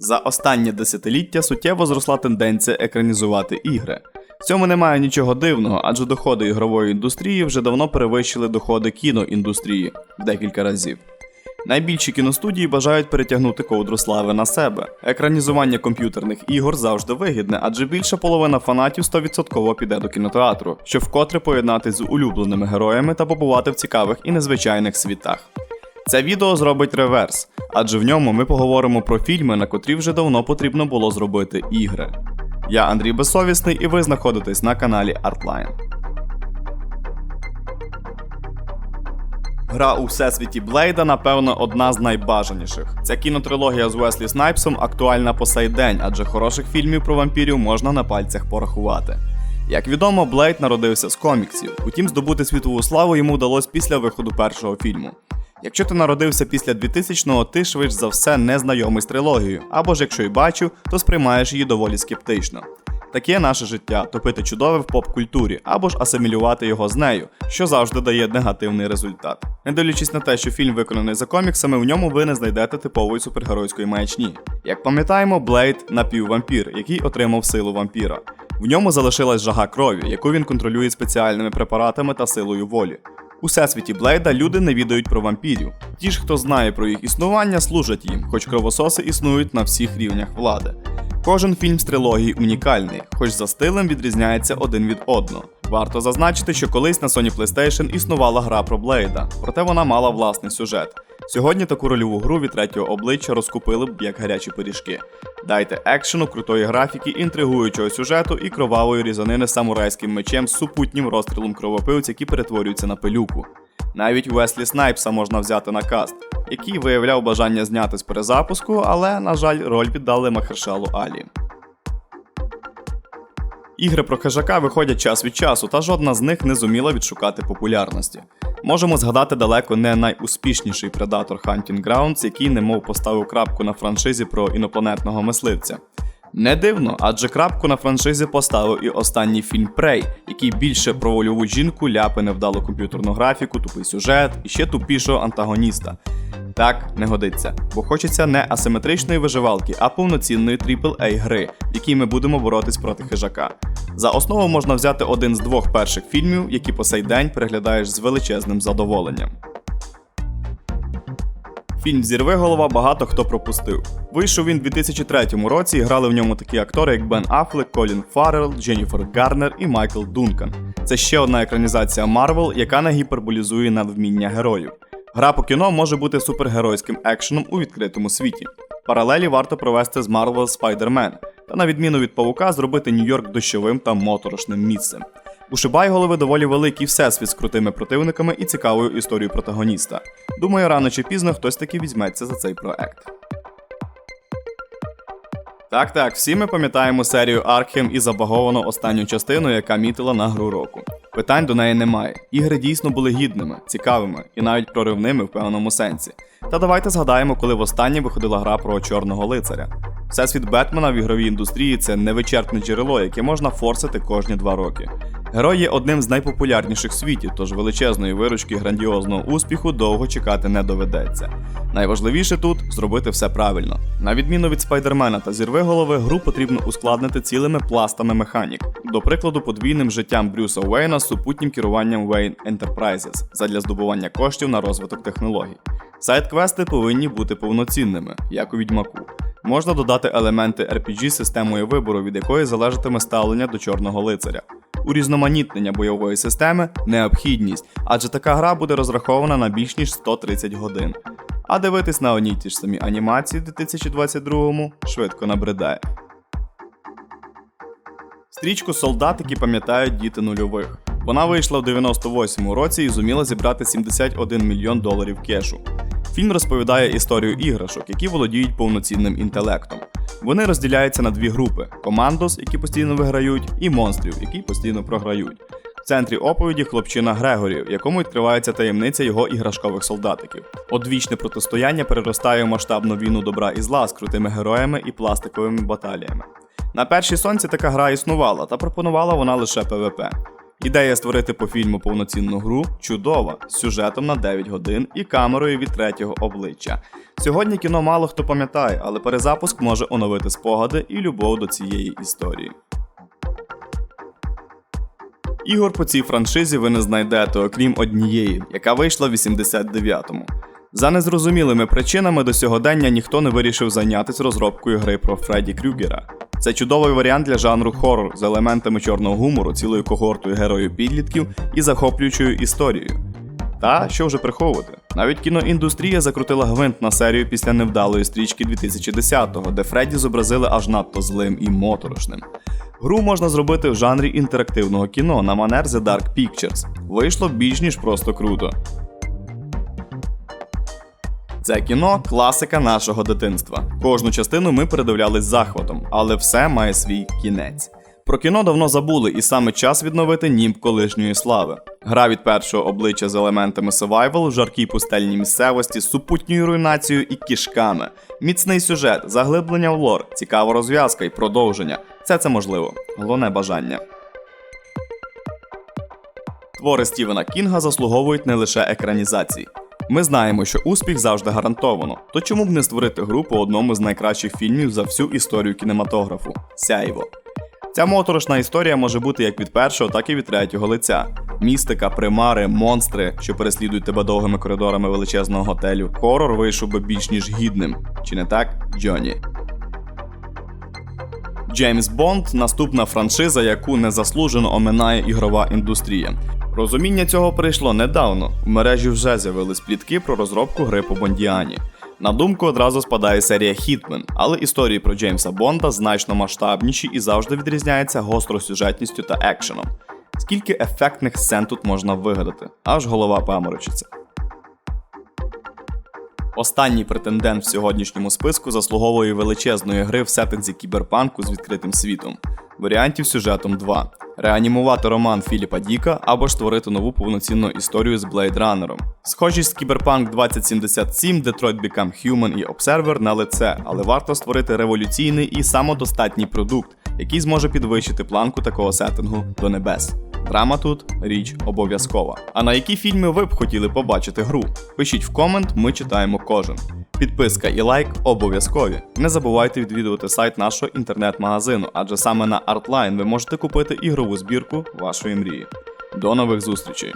За останнє десятиліття суттєво зросла тенденція екранізувати ігри. В цьому немає нічого дивного, адже доходи ігрової індустрії вже давно перевищили доходи кіноіндустрії в декілька разів. Найбільші кіностудії бажають перетягнути ковдру слави на себе. Екранізування комп'ютерних ігор завжди вигідне, адже більша половина фанатів 100% піде до кінотеатру, щоб вкотре поєднатись з улюбленими героями та побувати в цікавих і незвичайних світах. Це відео зробить реверс, адже в ньому ми поговоримо про фільми, на котрі вже давно потрібно було зробити ігри. Я Андрій Безсовісний, і ви знаходитесь на каналі Artline. Гра у всесвіті Блейда, напевно, одна з найбажаніших. Ця кінотрилогія з Уеслі Снайпсом актуальна по сей день, адже хороших фільмів про вампірів можна на пальцях порахувати. Як відомо, Блейд народився з коміксів, утім здобути світову славу йому вдалося після виходу першого фільму. Якщо ти народився після 2000-го, ти швидш за все не знайомий з трилогією, або ж якщо й бачив, то сприймаєш її доволі скептично. Таке наше життя топити чудове в поп-культурі або ж асимілювати його з нею, що завжди дає негативний результат. Не дивлячись на те, що фільм виконаний за коміксами, в ньому ви не знайдете типової супергеройської маячні. Як пам'ятаємо, Блейд напіввампір, який отримав силу вампіра. В ньому залишилась жага крові, яку він контролює спеціальними препаратами та силою волі. У всесвіті Блейда люди не відають про вампірів. Ті ж, хто знає про їх існування, служать їм, хоч кровососи існують на всіх рівнях влади. Кожен фільм з трилогії унікальний, хоч за стилем відрізняється один від одного. Варто зазначити, що колись на Sony PlayStation існувала гра про Блейда, проте вона мала власний сюжет. Сьогодні таку рольову гру від третього обличчя розкупили б як гарячі пиріжки. Дайте екшену, крутої графіки, інтригуючого сюжету і кровавої різанини самурайським мечем з супутнім розстрілом кровопивців, які перетворюються на пилюку. Навіть Уеслі Снайпса можна взяти на каст, який виявляв бажання зняти з перезапуску, але, на жаль, роль віддали Махершалу Алі. Ігри про хижака виходять час від часу, та жодна з них не зуміла відшукати популярності. Можемо згадати далеко не найуспішніший Predator Hunting Grounds, який немов поставив крапку на франшизі про інопланетного мисливця. Не дивно, адже крапку на франшизі поставив і останній фільм Prey, який більше про вольову жінку, ляпи невдалу комп'ютерну графіку, тупий сюжет і ще тупішого антагоніста. Так не годиться, бо хочеться не асиметричної виживалки, а повноцінної AAA гри, в якій ми будемо боротись проти хижака. За основу можна взяти один з двох перших фільмів, які по сей день переглядаєш з величезним задоволенням. Фільм Зірви голова багато хто пропустив. Вийшов він у 2003 році і грали в ньому такі актори, як Бен Аффлек, Колін Фаррелл, Дженніфер Гарнер і Майкл Дункан. Це ще одна екранізація Марвел, яка не гіперболізує надвміння героїв. Гра по кіно може бути супергеройським екшеном у відкритому світі. Паралелі варто провести з Marvel Spider-Man, та на відміну від павука, зробити Нью-Йорк дощовим та моторошним місцем. У Шибайголови доволі великий всесвіт з крутими противниками і цікавою історією протагоніста. Думаю, рано чи пізно хтось таки візьметься за цей проект. Так, так, всі ми пам'ятаємо серію Аркхем і забаговану останню частину, яка мітила на гру року. Питань до неї немає. Ігри дійсно були гідними, цікавими і навіть проривними в певному сенсі. Та давайте згадаємо, коли востаннє виходила гра про чорного лицаря. Всесвіт Бетмена в ігровій індустрії це невичерпне джерело, яке можна форсити кожні два роки. Герой є одним з найпопулярніших в світі, тож величезної виручки грандіозного успіху довго чекати не доведеться. Найважливіше тут зробити все правильно. На відміну від спайдермена та зірви голови, гру потрібно ускладнити цілими пластами механік, до прикладу, подвійним життям Брюса Уейна з супутнім керуванням Wayne Enterprises задля здобування коштів на розвиток технологій. Сайт-квести повинні бути повноцінними, як у відьмаку. Можна додати елементи RPG системою вибору, від якої залежатиме ставлення до чорного лицаря. Урізноманітнення бойової системи необхідність, адже така гра буде розрахована на більш ніж 130 годин. А дивитись на одній ті ж самі анімації в 2022-му швидко набридає. Стрічку солдатики пам'ятають діти нульових. Вона вийшла в 98-му році і зуміла зібрати 71 мільйон доларів кешу. Фільм розповідає історію іграшок, які володіють повноцінним інтелектом. Вони розділяються на дві групи: командос, які постійно виграють, і монстрів, які постійно програють. В центрі оповіді хлопчина Грегорі, в якому відкривається таємниця його іграшкових солдатиків. Одвічне протистояння переростає в масштабну війну добра і зла з крутими героями і пластиковими баталіями. На першій сонці така гра існувала, та пропонувала вона лише ПВП. Ідея створити по фільму повноцінну гру чудова, з сюжетом на 9 годин і камерою від третього обличчя. Сьогодні кіно мало хто пам'ятає, але перезапуск може оновити спогади і любов до цієї історії. Ігор по цій франшизі ви не знайдете, окрім однієї, яка вийшла в 89-му. За незрозумілими причинами до сьогодення ніхто не вирішив зайнятися розробкою гри про Фредді Крюгера. Це чудовий варіант для жанру хоррор з елементами чорного гумору, цілою когортою героїв підлітків і захоплюючою історією. Та що вже приховувати? Навіть кіноіндустрія закрутила гвинт на серію після невдалої стрічки 2010-го, де Фредді зобразили аж надто злим і моторошним. Гру можна зробити в жанрі інтерактивного кіно на манер The Dark Pictures. Вийшло більш ніж просто круто. Це кіно класика нашого дитинства. Кожну частину ми передивлялись захватом, але все має свій кінець. Про кіно давно забули, і саме час відновити німб колишньої слави. Гра від першого обличчя з елементами survival жаркій пустельній місцевості, супутньою руйнацією і кішками. Міцний сюжет, заглиблення в лор, цікава розв'язка і продовження. Все це можливо. Головне бажання. Твори Стівена Кінга заслуговують не лише екранізацій. Ми знаємо, що успіх завжди гарантовано, то чому б не створити гру по одному з найкращих фільмів за всю історію кінематографу Сяйво. Ця моторошна історія може бути як від першого, так і від третього лиця. Містика, примари, монстри, що переслідують тебе довгими коридорами величезного готелю. Хорор вийшов би більш ніж гідним. Чи не так, Джоні? Джеймс Бонд наступна франшиза, яку незаслужено оминає ігрова індустрія. Розуміння цього прийшло недавно. В мережі вже з'явились плітки про розробку гри по Бондіані. На думку одразу спадає серія Хітмен, але історії про Джеймса Бонда значно масштабніші і завжди відрізняються гостросюжетністю та екшеном. Скільки ефектних сцен тут можна вигадати, аж голова паморочиться. Останній претендент в сьогоднішньому списку заслуговує величезної гри в сеттинзі кіберпанку з відкритим світом. Варіантів сюжетом два: реанімувати роман Філіпа Діка або ж створити нову повноцінну історію з Blade Runner. Схожість з Кіберпанк 2077, Detroit Become Human і Observer на лице, але варто створити революційний і самодостатній продукт, який зможе підвищити планку такого сеттингу до небес. Драма тут річ обов'язкова. А на які фільми ви б хотіли побачити гру? Пишіть в комент, ми читаємо кожен. Підписка і лайк обов'язкові. Не забувайте відвідувати сайт нашого інтернет-магазину, адже саме на Artline ви можете купити ігрову збірку вашої мрії. До нових зустрічей!